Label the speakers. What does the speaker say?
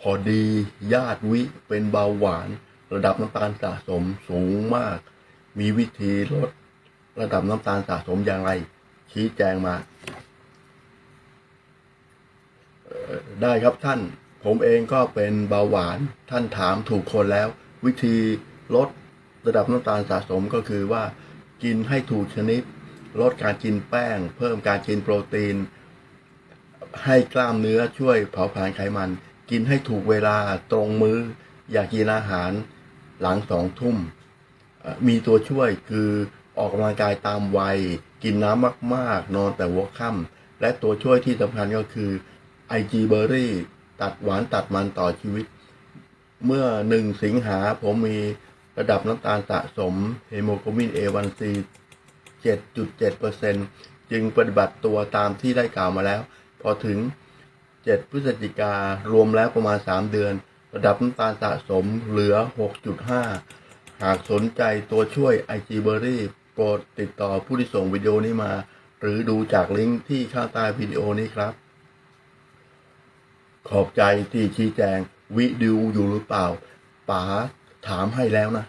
Speaker 1: พอดี ญาติวิเป็นเบาหวาน ระดับน้ำตาลสะสมสูงมาก มีวิธีลดระดับน้ำตาลสะสมอย่างไร ชี้แจงมาได้ครับท่าน ผมเองก็เป็นเบาหวานท่านถามถูกคนแล้ว วิธีลดระดับน้ำตาลสะสมก็คือว่า กินให้ถูกชนิด ลดการกินแป้ง เพิ่มการกินโปรตีน ให้กล้ามเนื้อช่วยเผาผลาญไขมัน กินให้ถูกเวลาตรงมื้อ อย่ากกินอาหารหลังสองทุ่ม มีตัวช่วยคือออกกำลังกายตามวัย กินน้ำมากๆ นอนแต่หัวค่ำและตัวช่วยที่สำคัญก็คือไอจีเบอร์รี่ตัดหวานตัดมันต่อชีวิต เมื่อหนึ่งสิงหาผมมีระดับน้ำตาลสะสมเฮโมโกลบิน A1C 7.7%จึงปฏิบัติตัวตามที่ได้กล่าวมาแล้ว พอถึง 7 พฤศจิการวมแล้วประมาณ 3 เดือน ระดับน้ำตาลสะสมเหลือ 6.5 หากสนใจตัวช่วย IG Berry โปรดติดต่อผู้ที่ส่งวิดีโอนี้มา หรือดูจากลิงก์ที่ข้างใต้วิดีโอนี้ครับ ขอบใจที่ชี้แจง วิดีโออยู่หรือเปล่าป๋าถามให้แล้วนะ